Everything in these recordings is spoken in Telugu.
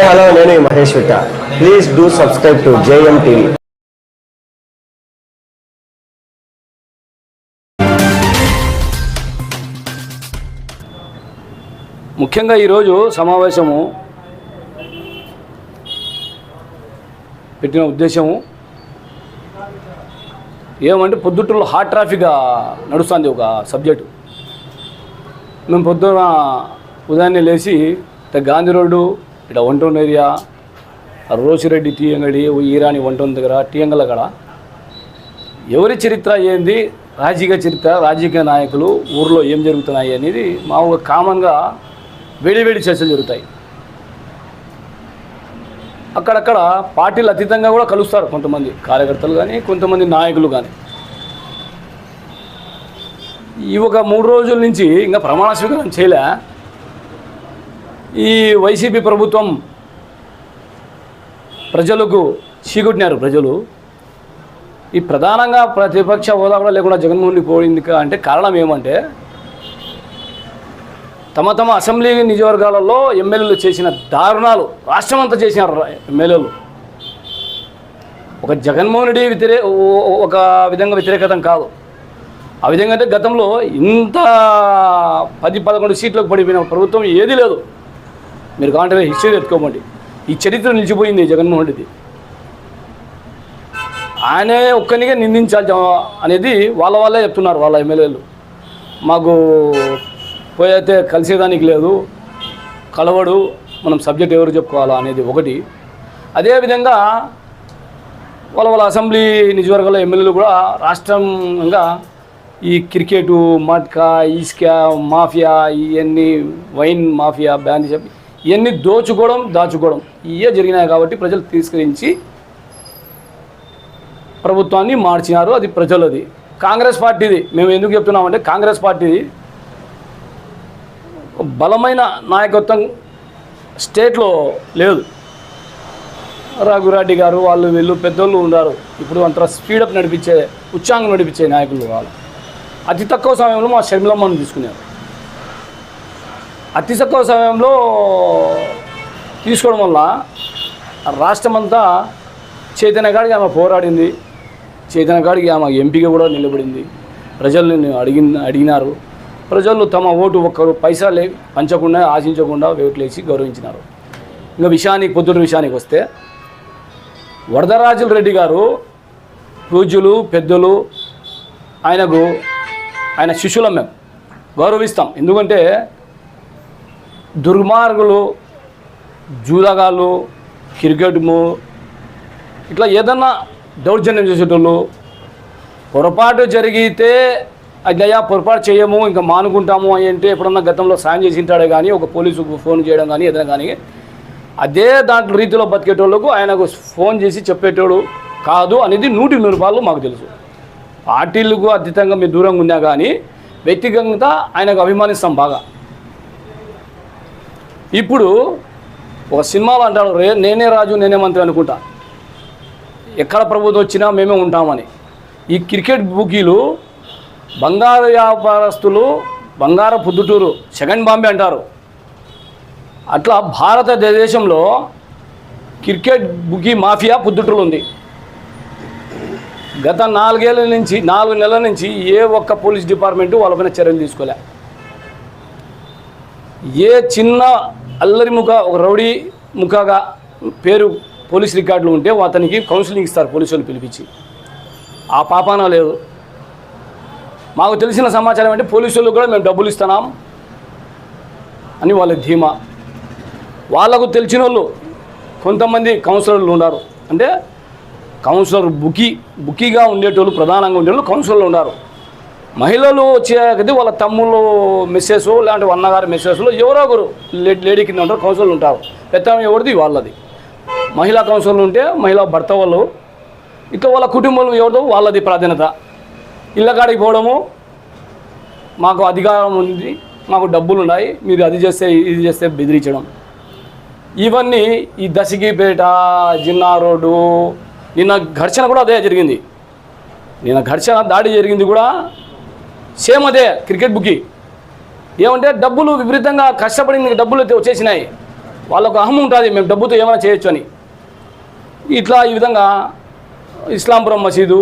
హలో నేను Mahesh Vitta. Please do subscribe to JM TV ముఖ్యంగా ఈరోజు సమావేశము పెట్టిన ఉద్దేశము ఏమంటే పొద్దుటూరులో హాట్ ట్రాఫిక్గా నడుస్తుంది ఒక సబ్జెక్టు మేము పొద్దున ఉదయాన్నే లేచి గాంధీ రోడ్డు ఇక్కడ వంటోన్ ఏరియా రోసిరెడ్డి టీ అంగడి ఈరాని వంటోన్ దగ్గర టీ అంగల కాడ. ఎవరి చరిత్ర ఏంది? రాజకీయ చరిత్ర రాజకీయ నాయకులు ఊర్లో ఏం జరుగుతున్నాయి అనేది మామూలుగా కామన్గా వేడివేడి చర్చలు జరుగుతాయి. అక్కడక్కడ పార్టీలు అతీతంగా కూడా కలుస్తారు కొంతమంది కార్యకర్తలు కానీ కొంతమంది నాయకులు కానీ ఈ ఒక మూడు రోజుల నుంచి ఇంకా ప్రమాణ స్వీకారం చేయలే. ఈ వైసీపీ ప్రభుత్వం ప్రజలకు చీకొట్టినారు ప్రజలు. ఈ ప్రధానంగా ప్రతిపక్ష హోదా కూడా లేకుండా జగన్మోహన్ పోయింది అంటే కారణం ఏమంటే తమ తమ అసెంబ్లీ నియోజకవర్గాలలో ఎమ్మెల్యేలు చేసిన దారుణాలు రాష్ట్రం అంతా చేసిన ఎమ్మెల్యేలు. ఒక జగన్మోహన్ రెడ్డి వ్యతిరే ఒక విధంగా వ్యతిరేకతం కాదు. ఆ విధంగా అంటే గతంలో ఇంత పది పదకొండు సీట్లకు పడిపోయిన ప్రభుత్వం ఏదీ లేదు. మీరు కావాలంటే హిస్టరీ ఎత్తుకోమండి ఈ చరిత్ర నిలిచిపోయింది జగన్మోహన్ రెడ్డి. ఆయనే ఒక్కనిగా నిందించాలి అనేది వాళ్ళ వాళ్ళే చెప్తున్నారు వాళ్ళ ఎమ్మెల్యేలు. మాకు పోయితే కలిసేదానికి లేదు. కలవడు మనం సబ్జెక్ట్ ఎవరు చెప్పుకోవాలా అనేది ఒకటి. అదేవిధంగా వాళ్ళ వాళ్ళ అసెంబ్లీ నియోజకవర్గాల ఎమ్మెల్యేలు కూడా రాష్ట్రంగా ఈ క్రికెటు మట్కా ఈస్కా మాఫియా ఇవన్నీ వైన్ మాఫియా బ్యాన్ చెప్పి ఇవన్నీ దోచుకోవడం దాచుకోవడం. ఇవే జరిగినాయి కాబట్టి ప్రజలు తిరస్కరించి ప్రభుత్వాన్ని మార్చినారు. అది ప్రజలది. కాంగ్రెస్ పార్టీది. మేము ఎందుకు చెప్తున్నామంటే కాంగ్రెస్ పార్టీది బలమైన నాయకత్వం స్టేట్లో లేదు. రఘురెడ్డి గారు వాళ్ళు వీళ్ళు పెద్దోళ్ళు ఉన్నారు ఇప్పుడు అంత స్పీడప్ నడిపించే ఉచ్చాంగం నడిపించే నాయకులు వాళ్ళు. అతి తక్కువ సమయంలో మా షర్మిలమ్మను తీసుకున్నారు. అతి తక్కువ సమయంలో తీసుకోవడం వల్ల రాష్ట్రమంతా చైతన్యగాడికి ఆమె పోరాడింది. చైతన్యగాడికి ఆమె ఎంపీగా కూడా నిలబడింది. ప్రజల్ని అడిగి అడిగినారు. ప్రజలు తమ ఓటు ఒక్కరు పైసా లే పంచకుండా ఆశించకుండా వేట్లేసి గౌరవించినారు. ఇంకా విషయానికి పొద్దున విషయానికి వస్తే వరదరాజుల రెడ్డి గారు పూజ్యులు పెద్దలు ఆయనకు ఆయన శిష్యులం మేము గౌరవిస్తాం. ఎందుకంటే దుర్మార్గులు జూదగాళ్ళు క్రికెట్ము ఇట్లా ఏదన్నా దౌర్జన్యం చేసేటోళ్ళు పొరపాటు జరిగితే అయ్యా పొరపాటు చేయము ఇంకా మానుకుంటాము అని అంటే ఎప్పుడన్నా గతంలో సాయం చేసి ఉంటాడే కానీ ఒక పోలీసుకు ఫోన్ చేయడం కానీ ఏదైనా కానీ అదే దాంట్లో రీతిలో బతికేటోళ్ళకు ఆయనకు ఫోన్ చేసి చెప్పేటోడు కాదు అనేది నూటి నూరు రూపాయలు మాకు తెలుసు. పార్టీలకు అతీతంగా మేము దూరంగా ఉన్నా కానీ వ్యక్తిగతంగా ఆయనకు అభిమానిస్తాం బాగా. ఇప్పుడు ఒక సినిమాలో అంటాడు రే నేనే రాజు నేనే మంత్రి అనుకుంటా. ఎక్కడ ప్రభుత్వం వచ్చినా మేమే ఉంటామని. ఈ క్రికెట్ బుకీలు బంగారు వ్యాపారస్తులు బంగార పొద్దుటూరు సెకండ్ బాంబే అంటారు. అట్లా భారతదేశంలో క్రికెట్ బుకీ మాఫియా పుద్దుటూరు ఉంది గత నాలుగేళ్ళ నుంచి నాలుగు నెలల నుంచి ఏ ఒక్క పోలీస్ డిపార్ట్మెంటు వాళ్ళపైన చర్యలు తీసుకోలే. ఏ చిన్న అల్లరి ముఖ ఒక రౌడీ ముఖగా పేరు పోలీస్ రికార్డులు ఉంటే అతనికి కౌన్సిలింగ్ ఇస్తారు పోలీసులు పిలిపించి. ఆ పాపాన లేదు. మాకు తెలిసిన సమాచారం అంటే పోలీసులు కూడా మేము డబ్బులు ఇస్తున్నాం అని వాళ్ళ ధీమా. వాళ్ళకు తెలిసిన వాళ్ళు కొంతమంది కౌన్సిలర్లు ఉన్నారు. అంటే కౌన్సిలర్ బుకీ బుకీగా ఉండేటోళ్ళు ప్రధానంగా ఉండేవాళ్ళు కౌన్సిలర్లు ఉన్నారు. మహిళలు వచ్చేది వాళ్ళ తమ్ముళ్ళు మిస్సెస్ లేదంటే అన్నగారి మెసేజ్లో ఎవరో ఒకరు లేడీ కింద ఉంటారు కౌన్సిల్ ఉంటారు. పెత్తనం ఎవరిది? వాళ్ళది. మహిళా కౌన్సిల్ ఉంటే మహిళా భర్త వాళ్ళు. ఇట్లా వాళ్ళ కుటుంబం ఎవరిదో వాళ్ళది ప్రాధాన్యత. ఇళ్ళ కాడికి పోవడము మాకు అధికారం ఉంది మాకు డబ్బులు ఉన్నాయి మీరు అది చేస్తే ఇది చేస్తే బెదిరించడం. ఇవన్నీ ఈ దశకిపేట జిన్నా రోడ్డు నిన్న ఘర్షణ కూడా అదే జరిగింది. నిన్న ఘర్షణ దాడి జరిగింది కూడా సేమ్ అదే క్రికెట్ బుక్కి ఏమంటే డబ్బులు విపరీతంగా కష్టపడింది డబ్బులు అయితే వచ్చేసినాయి. వాళ్ళకు అహం ఉంటుంది మేము డబ్బుతో ఏమైనా చేయొచ్చు అని. ఇట్లా ఈ విధంగా ఇస్లాంపురం మసీదు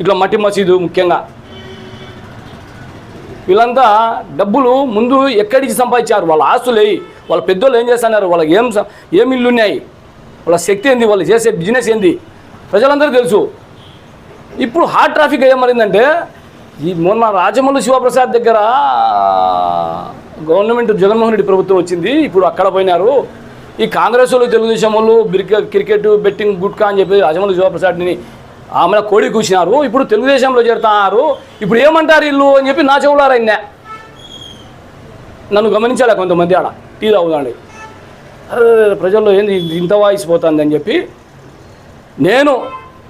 ఇట్లా మట్టి మసీదు ముఖ్యంగా. వీళ్ళంతా డబ్బులు ముందు ఎక్కడికి సంపాదించారు? వాళ్ళ ఆస్తులు. అయ్యి వాళ్ళ పెద్దోళ్ళు ఏం చేస్తున్నారు? వాళ్ళకి ఏం ఏమి ఏం ఇల్లు ఉన్నాయి వాళ్ళ శక్తి ఏంది? వాళ్ళు చేసే బిజినెస్ ఏంది? ప్రజలందరూ తెలుసు. ఇప్పుడు హార్ట్ ట్రాఫిక్ ఏమరిందంటే ఈ మొన్న రాజమల్లు శివప్రసాద్ దగ్గర గవర్నమెంట్ జగన్మోహన్ రెడ్డి ప్రభుత్వం వచ్చింది ఇప్పుడు అక్కడ పోయినారు. ఈ కాంగ్రెస్ వాళ్ళు తెలుగుదేశం వాళ్ళు బిరిక క్రికెట్ బెట్టింగ్ గుట్కా అని చెప్పి రాజమల్లు శివప్రసాద్ని ఆమె కోడి కూర్చున్నారు ఇప్పుడు తెలుగుదేశంలో చేరుతున్నారు ఇప్పుడు ఏమంటారు వీళ్ళు అని చెప్పి నా చెవులారు ఆయన నన్ను గమనించాలి కొంతమంది ఆడ? టీ తాగుదాండి. అరే ప్రజల్లో ఏంది ఇంత వాయిస్ పోతుంది అని చెప్పి నేను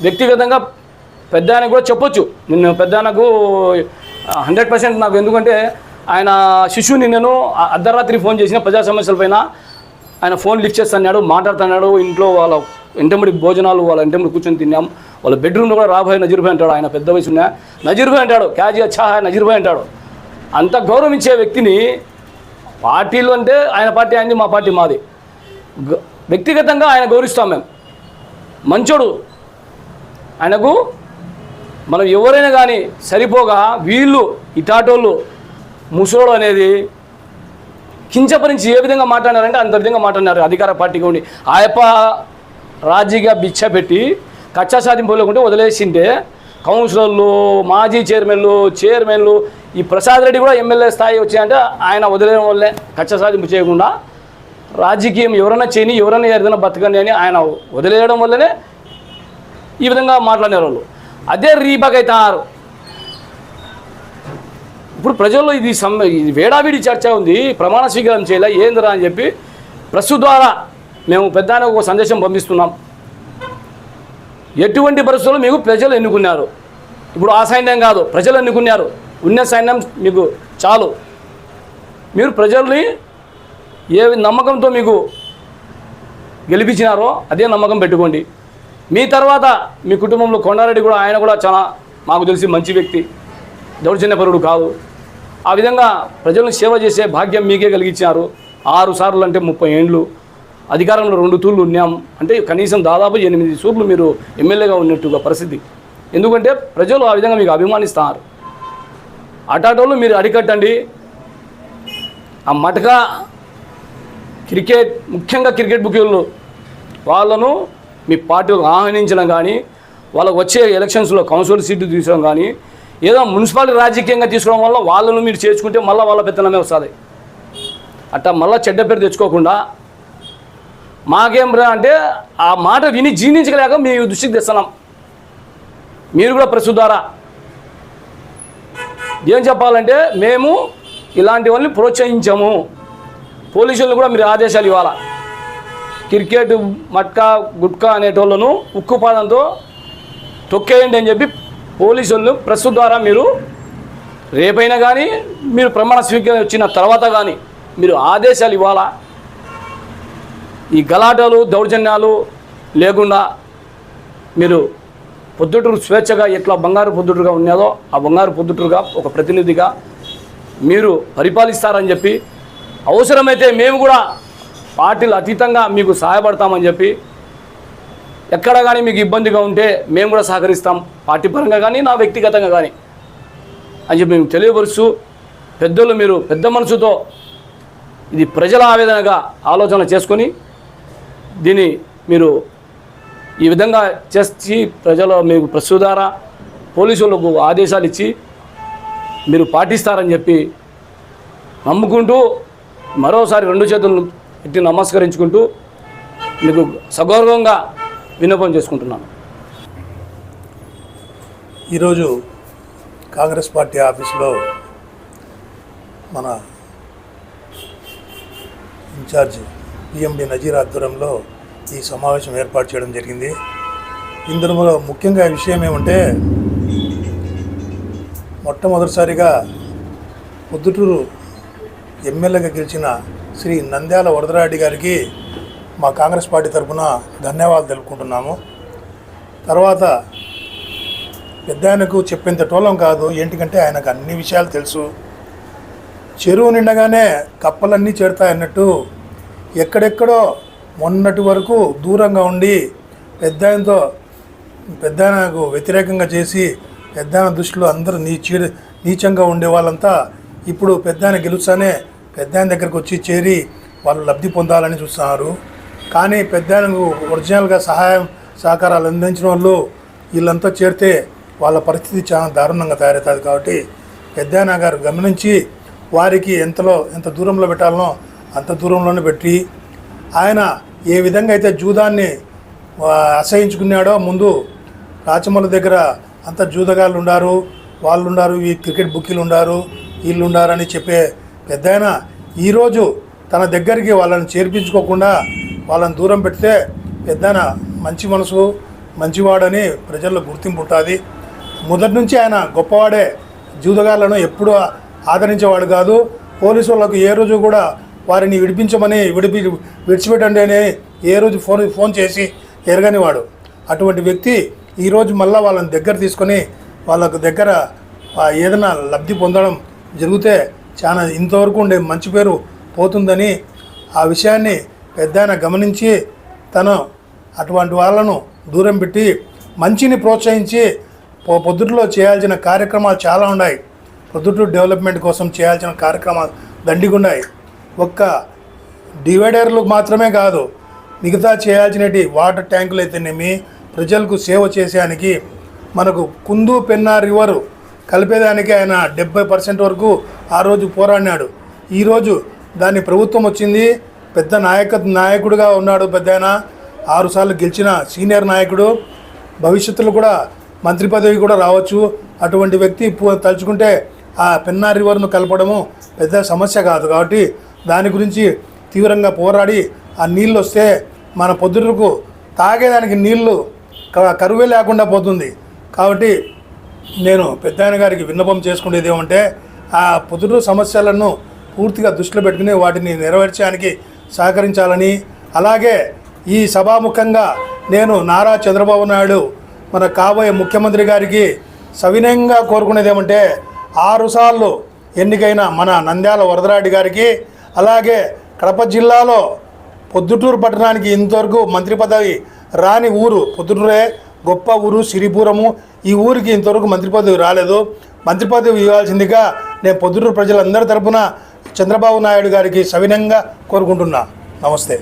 వ్యక్తిగతంగా పెద్ద ఆయనకు కూడా చెప్పొచ్చు. నిన్ను పెద్ద ఆయనకు హండ్రెడ్ పర్సెంట్ నాకు ఎందుకంటే ఆయన శిశువుని నేను అర్ధరాత్రి ఫోన్ చేసిన ప్రజా సమస్యలపైన ఆయన ఫోన్ లిఫ్ట్ చేస్తున్నాడు మాట్లాడుతున్నాడు ఇంట్లో వాళ్ళ ఇంటమిడి భోజనాలు వాళ్ళ ఇంటమిడి కూర్చొని తిన్నాం. వాళ్ళ బెడ్రూమ్లో కూడా రాబోయే నజీర్భాయ్ అంటాడు ఆయన పెద్ద వయసు ఉన్న నజీర్భాయ్ అంటాడు క్యాజీ అచ్చా నజీర్భాయ్ అంటాడు. అంత గౌరవించే వ్యక్తిని పార్టీలు అంటే ఆయన పార్టీ అయింది మా పార్టీ మాది. గ- వ్యక్తిగతంగా ఆయన గౌరవిస్తాం మేము. మంచోడు. ఆయనకు మనం ఎవరైనా కానీ సరిపోగా వీళ్ళు ఇటాటోళ్ళు ముసోడు అనేది కించపరించి ఏ విధంగా మాట్లాడారంటే అంత విధంగా మాట్లాడినారు. అధికార పార్టీకి ఉండి ఆయప్ప రాజీగా బిచ్చ పెట్టి కచ్చా సాధింపులేకుంటే వదిలేసింటే కౌన్సిలర్లు మాజీ చైర్మన్లు చైర్మన్లు ఈ ప్రసాద్ రెడ్డి కూడా ఎమ్మెల్యే స్థాయి వచ్చాయంటే ఆయన వదిలేయడం వల్లే కచ్చ సాధింపు చేయకుండా రాజకీయం ఎవరైనా చేయని ఎవరైనా ఏదైనా బతకండి అని ఆయన వదిలేయడం వల్లనే ఈ విధంగా మాట్లాడినారు వాళ్ళు. అదే రీబాక్ ఇప్పుడు ప్రజల్లో ఇది సమ్ ఇది వేడావిడి చర్చ ఉంది. ప్రమాణ స్వీకారం చేయలే ఏందిరా అని చెప్పి ప్రెస్ ద్వారా మేము పెద్ద ఒక సందేశం పంపిస్తున్నాం. ఎటువంటి పరిస్థితుల్లో మీకు ప్రజలు ఎన్నుకున్నారు? ఇప్పుడు ఆ సైన్యం కాదు ప్రజలు ఎన్నుకున్నారు. ఉన్న సైన్యం మీకు చాలు. మీరు ప్రజల్ని ఏ నమ్మకంతో మీకు గెలిపించినారో అదే నమ్మకం పెట్టుకోండి. మీ తర్వాత మీ కుటుంబంలో కొండారెడ్డి కూడా ఆయన కూడా చాలా మాకు తెలిసి మంచి వ్యక్తి. దౌర్జన్యపరుడు కాదు. ఆ విధంగా ప్రజలను సేవ చేసే భాగ్యం మీకే కలిగించారు. ఆరు సార్లు అంటే ముప్పై ఏండ్లు. అధికారంలో రెండు తూర్లు ఉన్నాం. అంటే కనీసం దాదాపు ఎనిమిది సూర్లు మీరు ఎమ్మెల్యేగా ఉన్నట్టుగా పరిస్థితి. ఎందుకంటే ప్రజలు ఆ విధంగా మీకు అభిమానిస్తారు. అటాటోలు మీరు అరికట్టండి. ఆ మటక క్రికెట్ ముఖ్యంగా క్రికెట్ బుకీలు వాళ్ళను మీ పార్టీలకు ఆహ్వానించడం కానీ వాళ్ళకు వచ్చే ఎలక్షన్స్లో కౌన్సిల్ సీట్లు తీసుకోవడం కానీ ఏదో మున్సిపాలిటీ రాజకీయంగా తీసుకోవడం వల్ల వాళ్ళను మీరు చేర్చుకుంటే మళ్ళీ వాళ్ళ పెత్తనమే వస్తుంది. అట్టా మళ్ళీ చెడ్డ పేరు తెచ్చుకోకుండా మాకేం రా అంటే ఆ మాట విని జీర్ణించలేక మీ దృష్టికి తెస్తున్నాం. మీరు కూడా ప్రస్తుతారా? ఏం చెప్పాలంటే మేము ఇలాంటి వాళ్ళని ప్రోత్సహించాము. పోలీసులు కూడా మీరు ఆదేశాలు ఇవ్వాలా? క్రికెట్ మట్కా గుట్కా అనేటోళ్ళను ఉక్కుపాదంతో తొక్కేయండి అని చెప్పి పోలీసులను ప్రెస్ ద్వారా మీరు రేపైనా కానీ మీరు ప్రమాణ స్వీకారం వచ్చిన తర్వాత కానీ మీరు ఆదేశాలు ఇవ్వాలా? ఈ గలాటలు దౌర్జన్యాలు లేకుండా మీరు పొద్దుటూరు స్వేచ్ఛగా ఎట్లా బంగారు పొద్దుటూరుగా ఉన్నదో ఆ బంగారు పొద్దుటూరుగా ఒక ప్రతినిధిగా మీరు పరిపాలిస్తారని చెప్పి అవసరమైతే మేము కూడా పార్టీలు అతీతంగా మీకు సహాయపడతామని చెప్పి ఎక్కడ కానీ మీకు ఇబ్బందిగా ఉంటే మేము కూడా సహకరిస్తాం. పార్టీ పరంగా కానీ నా వ్యక్తిగతంగా కానీ. అని చెప్పి మేము తెలియపరుస్తూ పెద్దలు మీరు పెద్ద మనసుతో ఇది ప్రజల ఆవేదనగా ఆలోచన చేసుకొని దీన్ని మీరు ఈ విధంగా చేసి ప్రజల మీకు ప్రస్తుతారా పోలీసులకు ఆదేశాలు ఇచ్చి మీరు పాటిస్తారని చెప్పి నమ్ముకుంటూ మరోసారి రెండు చేతులు ఇట్టి నమస్కరించుకుంటూ మీకు సగౌరవంగా విన్నపం చేసుకుంటున్నాను. ఈరోజు కాంగ్రెస్ పార్టీ ఆఫీసులో మన ఇన్ఛార్జ్ పిఎండి నజీర్ ఆధ్వర్యంలో ఈ సమావేశం ఏర్పాటు చేయడం జరిగింది. ఇందులో ముఖ్యంగా విషయం ఏమంటే మొట్టమొదటిసారిగా పొద్దుటూరు ఎమ్మెల్యేగా గెలిచిన శ్రీ నంద్యాల వరదరాడి గారికి మా కాంగ్రెస్ పార్టీ తరఫున ధన్యవాదాలు తెలుపుకుంటున్నాము. తర్వాత పెద్ద ఆయనకు చెప్పేంత టోలం కాదు ఏంటికంటే ఆయనకు అన్ని విషయాలు తెలుసు. చెరువు నిండగానే కప్పలన్నీ చేరుతాయన్నట్టు ఎక్కడెక్కడో మొన్నటి వరకు దూరంగా ఉండి పెద్ద ఆయనతో పెద్ద ఆయనకు వ్యతిరేకంగా చేసి పెద్ద ఆయన దృష్టిలో అందరూ నీచీ నీచంగా ఉండే వాళ్ళంతా ఇప్పుడు పెద్ద ఆయన గెలుస్తానే పెద్దాయన దగ్గరకు వచ్చి చేరి వాళ్ళు లబ్ధి పొందాలని చూస్తున్నారు. కానీ పెద్దాయనకు ఒరిజినల్గా సహాయం సహకారాలు అందించిన వాళ్ళు వీళ్ళంతా చేరితే వాళ్ళ పరిస్థితి చాలా దారుణంగా తయారవుతుంది కాబట్టి పెద్దాయన గారు గమనించి వారికి ఎంతలో ఎంత దూరంలో పెట్టాలనో అంత దూరంలోనే పెట్టి ఆయన ఏ విధంగా అయితే జూదాన్ని అసహించుకున్నాడో ముందు రాచమల్లి దగ్గర అంత జూదగాళ్ళు ఉండారు వాళ్ళు ఉండారు ఈ క్రికెట్ బుక్కీలు ఉండారు వీళ్ళు ఉండారని చెప్పే పెద్ద ఈరోజు తన దగ్గరికి వాళ్ళని చేర్పించుకోకుండా వాళ్ళని దూరం పెడితే పెద్ద మంచి మనసు మంచివాడని ప్రజల్లో గుర్తింపు ఉంటుంది. మొదటి నుంచి ఆయన గొప్పవాడే. జూదగాళ్ళను ఎప్పుడూ ఆదరించేవాడు కాదు. పోలీసు వాళ్ళకు ఏ రోజు కూడా వారిని విడిపించమని విడిపి విడిచిపెట్టండి అని ఏ రోజు ఫోన్ ఫోన్ చేసి ఎరగనివాడు. అటువంటి వ్యక్తి ఈరోజు మళ్ళీ వాళ్ళని దగ్గర తీసుకొని వాళ్ళకు దగ్గర ఏదైనా లబ్ధి పొందడం జరిగితే చాలా ఇంతవరకు ఉండే మంచి పేరు పోతుందని ఆ విషయాన్ని పెద్ద గమనించి తను అటువంటి వాళ్ళను దూరం పెట్టి మంచిని ప్రోత్సహించి పొ- పొద్దుట్లో చేయాల్సిన కార్యక్రమాలు చాలా ఉన్నాయి. పొద్దుటూరు డెవలప్మెంట్ కోసం చేయాల్సిన కార్యక్రమాలు దండిగా ఉన్నాయి ఒక్క డివైడర్లు మాత్రమే కాదు మిగతా చేయాల్సినవి వాటర్ ట్యాంకులు అయితేనేమి ప్రజలకు సేవ చేసేదానికి మనకు కుందు పెన్నా రివరు కలిపేదానికి ఆయన డెబ్బై పర్సెంట్ వరకు ఆ రోజు పోరాడినాడు. ఈరోజు దాన్ని ప్రభుత్వం వచ్చింది. పెద్ద నాయక నాయకుడిగా ఉన్నాడు పెద్ద ఆయన ఆరుసార్లు గెలిచిన సీనియర్ నాయకుడు. భవిష్యత్తులో కూడా మంత్రి పదవి కూడా రావచ్చు. అటువంటి వ్యక్తి తలుచుకుంటే ఆ పెన్నా రివర్ను కలపడము పెద్ద సమస్య కాదు. కాబట్టి దాని గురించి తీవ్రంగా పోరాడి ఆ నీళ్ళు వస్తే మన పొద్దుటకు తాగేదానికి నీళ్ళు కరువే లేకుండా పోతుంది. కాబట్టి నేను పెద్దాయన గారికి విన్నపం చేసుకునేది ఏమంటే ఆ పొద్దుటూరు సమస్యలను పూర్తిగా దృష్టిలో పెట్టుకుని వాటిని నెరవేర్చడానికి సహకరించాలని. అలాగే ఈ సభాముఖంగా నేను నారా చంద్రబాబు నాయుడు మన కాబోయే ముఖ్యమంత్రి గారికి సవినయంగా కోరుకునేది ఏమంటే ఆరుసార్లు ఎన్నికైన మన నంద్యాల వరదరాడి గారికి అలాగే కడప జిల్లాలో పొద్దుటూరు పట్టణానికి ఇంతవరకు మంత్రి పదవి రాని ఊరు పొద్దుటూరే గొప్ప ఊరు సిరిపురము. ఈ ఊరికి ఇంతవరకు మంత్రి పదవి రాలేదు. మంత్రి పదవి ఇవ్వాల్సిందిగా నేను పొద్దుటూరు ప్రజలందరి తరపున చంద్రబాబు నాయుడు గారికి సవినంగా కోరుకుంటున్నా. నమస్తే.